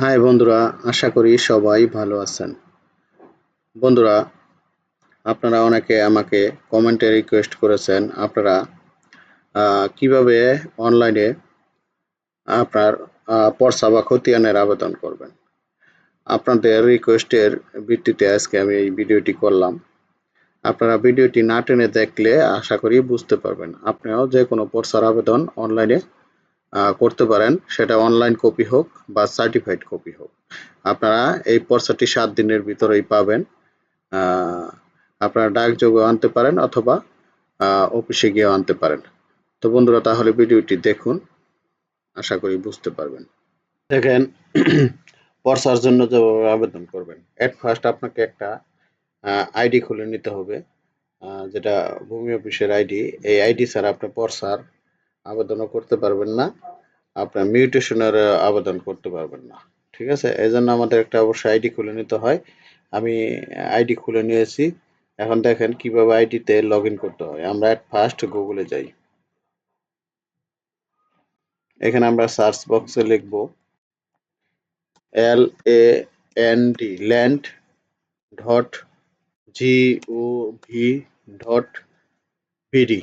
High বন্ধুরা, আশা করি সবাই ভালো আছেন। বন্ধুরা, আপনারা অনেকে আমাকে কমেন্টে রিকোয়েস্ট করেছেন, আপনারা কীভাবে অনলাইনে আপনার পর্সা বা খতিয়ানের আবেদন করবেন। আপনাদের রিকোয়েস্টের ভিত্তিতে আজকে আমি এই ভিডিওটি করলাম। আপনারা ভিডিওটি না টেনে দেখলে আশা করি বুঝতে পারবেন, আপনিও যে কোনো পর্সার আবেদন অনলাইনে করতে পারেন, সেটা অনলাইন কপি হোক বা সার্টিফাইড কপি হোক। আপনারা এই পর্সাটি সাত দিনের ভিতরেই পাবেন। আপনারা ডাকযোগেও আনতে পারেন অথবা অফিসে গিয়েও আনতে পারেন। তো বন্ধুরা, তাহলে ভিডিওটি দেখুন, আশা করি বুঝতে পারবেন। দেখেন, পর্সার জন্য যেভাবে আবেদন করবেন এট ফার্স্ট আপনাকে একটা আইডি খুলে নিতে হবে। যেটা ভূমি অফিসের আইডি এই আইডি ছাড়া আপনি পর্সার আবেদনও করতে পারবেন না। আপনার মিউটেশনের আবেদন করতে পারবেন না। ঠিক আছে? এই জন্য আমাদের একটা অবশ্যই আইডি খুলে নিতে হয়। আমি আইডি খুলে নিয়েছি। এখন দেখেন কীভাবে আইডিতে লগ করতে হয়। আমরা এট ফার্স্ট গুগলে যাই। এখানে আমরা সার্চ বক্সে লিখব L A N D land dot G O V dot BD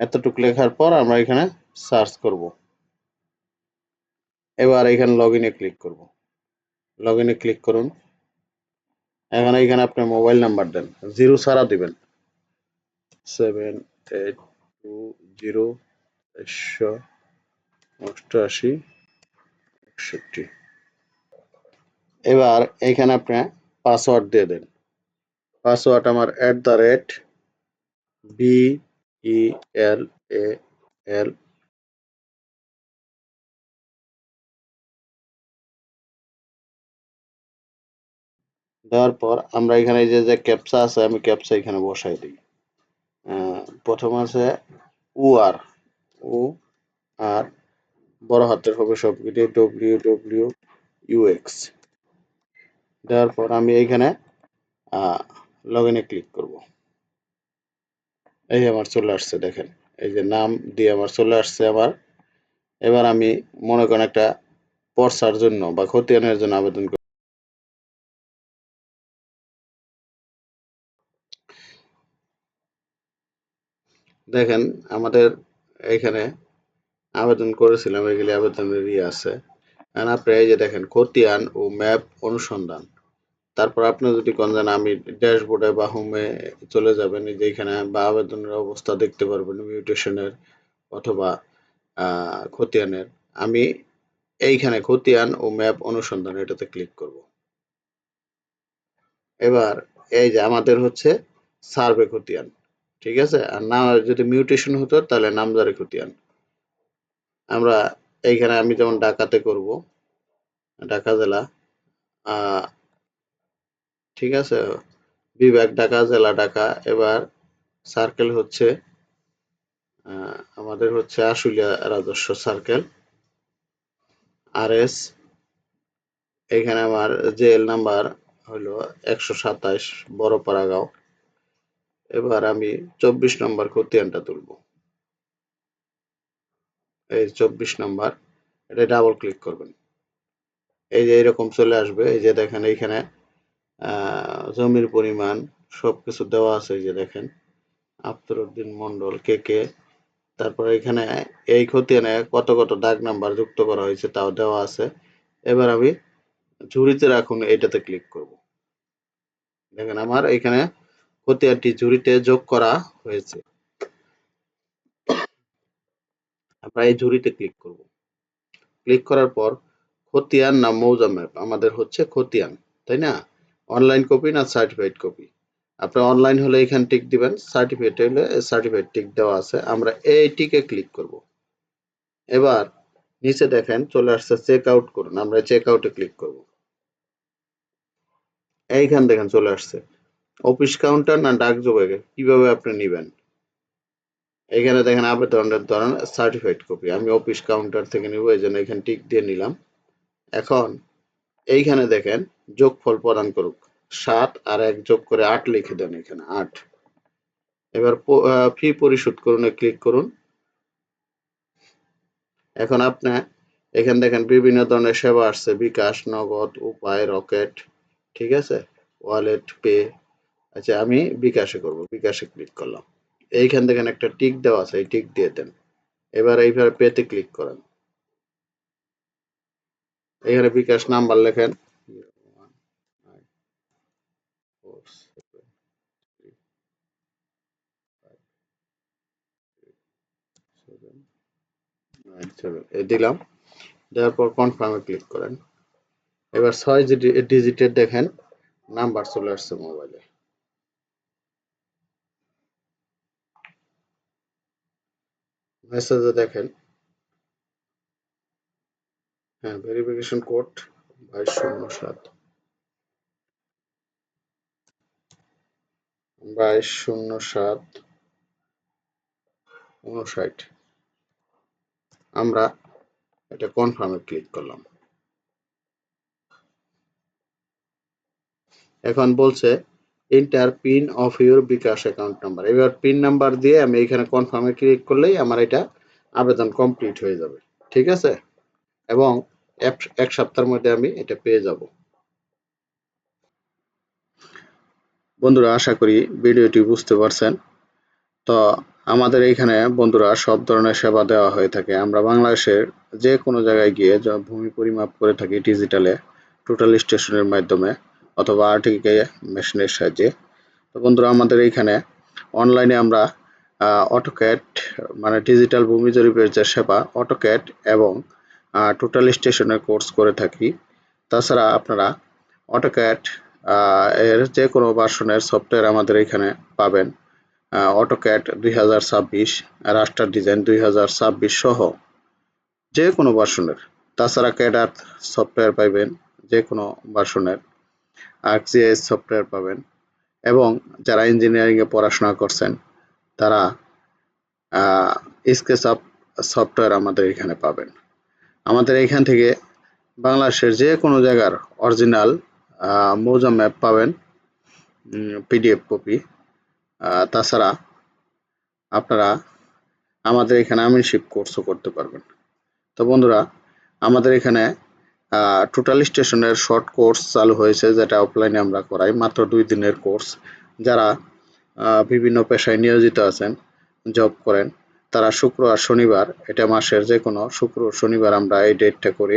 এতটুকু লেখার পর আমরা এখানে সার্চ করব। এবার এখানে লগ ইনে ক্লিক করব। লগ ইনে ক্লিক করুন। এখন, এখানে আপনার মোবাইল নাম্বার দেন। জিরো ছাড়া দিবেন। সেভেন এইট টু জিরো একশো অষ্টআশি একষট্টি। এবার এখানে আপনি পাসওয়ার্ড দিয়ে দেন। পাসওয়ার্ড আমার at the rate B E L A L দেওয়ার পর আমরা এখানে যে যে ক্যাপচা আছে, আমি ক্যাপচা এখানে বসাই দিই। প্রথম আছে উ আর। উ আর বড় হাতের হবে সবগুলি ডব্লিউ ডব্লিউ ইউএক্স দেওয়ার পর আমি এইখানে লগ ইনে ক্লিক করব। এই যে আমার চলে আসছে, দেখেন। এই যে নাম দিয়ে আমার চলে আসছে আবার। এবার আমি মনে করেন একটা পর্সার জন্য বা খতিয়ানের জন্য আবেদন করি। দেখেন, আমাদের এখানে আবেদন করেছিলাম, এগুলি আবেদনের ইয়ে আছে। আর আপনি এই যে দেখেন, খতিয়ান ও ম্যাপ অনুসন্ধান। তারপর আপনি যদি কোন জানা আমি ড্যাশবোর্ডে বা হোমে চলে যাবেন, এই যে এখানে বা আবেদনের অবস্থা দেখতে পারবেন মিউটেশনের অথবা খতিয়ানের। আমি এইখানে খতিয়ান ও ম্যাপ অনুসন্ধান এটাতে ক্লিক করব। এবার এই যে আমাদের হচ্ছে সার্ভে খতিয়ান, ঠিক আছে? আর না যদি মিউটেশন হতো, তাহলে নামজারি খতিয়ান। আমরা এইখানে আমি যেমন ঢাকাতে করব, ঢাকা জেলা ঠিক আছে? বিভাগ ঢাকা, জেলা ঢাকা। এবার সার্কেল হচ্ছে আমাদের হচ্ছে আশুলিয়া রাজস্ব সার্কেল আর এস এখানে আমার জেল নাম্বার হলো একশো সাতাইশ বড় পাড়াগাঁও এবার আমি চব্বিশ নম্বর খতিয়ানটা তুলব। এই চব্বিশ নম্বর, এটা ডাবল ক্লিক করবেন। এই যে এরকম চলে আসবে, এই যে দেখেন এইখানে জমির পরিমাণ সবকিছু দেওয়া আছে যে দেখেন। আফতার উদ্দিন মন্ডল কে কে। তারপর এখানে এই খতিয়ানে কত কত দাগ নাম্বার যুক্ত করা হয়েছে তাও দেওয়া আছে। এবার আমি ঝুড়িতে রাখুন এটাতে ক্লিক করব। দেখেন আমার এখানে খতিয়ানটি ঝুড়িতে যোগ করা হয়েছে। আমরা এই ঝুড়িতে ক্লিক করব। ক্লিক করার পর খতিয়ান না মৌজা ম্যাপ আমাদের হচ্ছে খতিয়ান, তাই না? অনলাইন কপি না সার্টিফাইড কপি আপনি অনলাইন হলে এখানে টিক দিবেন সার্টিফাইড হলে সার্টিফাইড টিক দেওয়া আছে। আমরা এই টিকে ক্লিক করব। এবার নিচে দেখেন, চলে আসছে চেক আউট করুন। আমরা চেক আউটে ক্লিক করব। এইখান দেখেন চলে আসছে। অফিস কাউন্টার না ডাক ডাকযোগে কীভাবে আপনি নেবেন? এখানে দেখেন আবেদনের ধরন সার্টিফাইড কপি আমি অফিস কাউন্টার থেকে নিব, এই জন্য এখানে টিক দিয়ে নিলাম। এখন এইখানে দেখেন যোগফল প্রদান করুক। সাত আর এক যোগ করে আট লিখে দেন এখানে, আট। এবার ফি পরিশোধ করুন ক্লিক করুন। এখন আপনি এখানে দেখেন বিভিন্ন ধরনের সেবা আসছে, বিকাশ, নগদ, উপায়, রকেট, ঠিক আছে? Wallet, pay. আচ্ছা আমি বিকাশে করব, বিকাশে ক্লিক করলাম। এইখান দেখেন একটা টিক দেওয়া আছে, এই টিক দিয়ে দেন। এবার এইভাবে পেতে ক্লিক করেন। এখানে বিকাশ নাম্বার লেখেন দিলাম। দেওয়ার পর কনফার্মে ক্লিক করেন। এবার ছয় ডিজিটের দেখেন নাম্বার চলে আসছে মোবাইলে মেসেজে দেখেন। হ্যাঁ ভেরিফিকেশন কোড বাইশ শূন্য সাত। বাইশ শূন্য সাত উনষাট আমরা এটা কনফার্মে ক্লিক করলাম। এখন বলছে enter PIN of your bKash account number এবার পিন নাম্বার দিয়ে আমি এখানে কনফার্মে ক্লিক করলেই আমার এটা আবেদন কমপ্লিট হয়ে যাবে। ঠিক আছে? এবং এক সপ্তাহের মধ্যে আমি এটা পেয়ে যাব। বন্ধুরা, আশা করি ভিডিওটি বুঝতে পারছেন। তো আমাদের এইখানে বন্ধুরা সব ধরনের সেবা দেওয়া হয়ে থাকে। আমরা বাংলাদেশের যে কোনো জায়গায় গিয়ে ভূমি পরিমাপ করে থাকি ডিজিটালে, টোটাল স্টেশনের মাধ্যমে অথবা আর্টিকে মেশিনের সাহায্যে। তো বন্ধুরা, আমাদের এইখানে অনলাইনে আমরা অটোক্যাট মানে ডিজিটাল ভূমি জরিপের যে সেবা অটোক্যাট এবং টোটাল স্টেশনের কোর্স করে থাকি। তাছাড়া আপনারা অটোক্যাট এর যে কোনো ভার্সনের সফটওয়্যার আমাদের এখানে পাবেন। অটোক্যাট দুই হাজার ছাব্বিশ রাস্টার ডিজাইন দুই হাজার ছাব্বিশ সহ যে কোনো ভার্সনের তাছাড়া ক্যাডার সফটওয়্যার পাইবেন যে কোনো ভার্সনের আর্কজিএস সফটওয়্যার পাবেন। এবং যারা ইঞ্জিনিয়ারিংয়ে পড়াশোনা করছেন, তারা স্কেচ আপ সফটওয়্যার আমাদের এখানে পাবেন। আমাদের এখান থেকে বাংলাদেশের যে কোনো জায়গার অরিজিনাল মৌজা ম্যাপ পাবেন পিডিএফ কপি তাছাড়া আপনারা আমাদের এখানে আমিনশিপ কোর্সও করতে পারবেন। তো বন্ধুরা, আমাদের এখানে টোটাল স্টেশনের শর্ট কোর্স চালু হয়েছে, যেটা অফলাইনে আমরা করাই, মাত্র দুই দিনের কোর্স যারা বিভিন্ন পেশায় নিয়োজিত আছেন জব করেন, তারা শুক্র আর শনিবার, এটা মাসের যে কোনো শুক্র শনিবার আমরা এই ডেটটা করে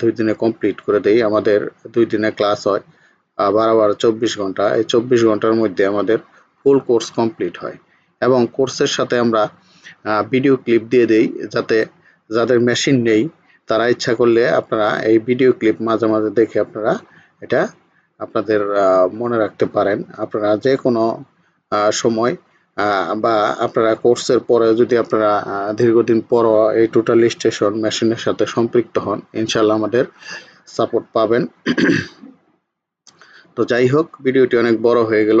দুই দিনে কমপ্লিট করে দেই। আমাদের দুই দিনে ক্লাস হয় বারো বারো চব্বিশ ঘণ্টা। এই চব্বিশ ঘণ্টার মধ্যে আমাদের ফুল কোর্স কমপ্লিট হয়। এবং কোর্সের সাথে আমরা ভিডিও ক্লিপ দিয়ে দেই যাতে যাদের মেশিন নেই, তারা ইচ্ছা করলে আপনারা এই ভিডিও ক্লিপ মাঝে মাঝে দেখে আপনারা এটা আপনাদের মনে রাখতে পারেন। আপনারা যে কোনো সময় বা আপনারা কোর্সের পরে যদি আপনারা দীর্ঘদিন পর এই টোটাল স্টেশন মেশিনের সাথে সম্পৃক্ত হন ইনশাল্লাহ আমাদের সাপোর্ট পাবেন। তো যাই হোক ভিডিওটি অনেক বড় হয়ে গেল।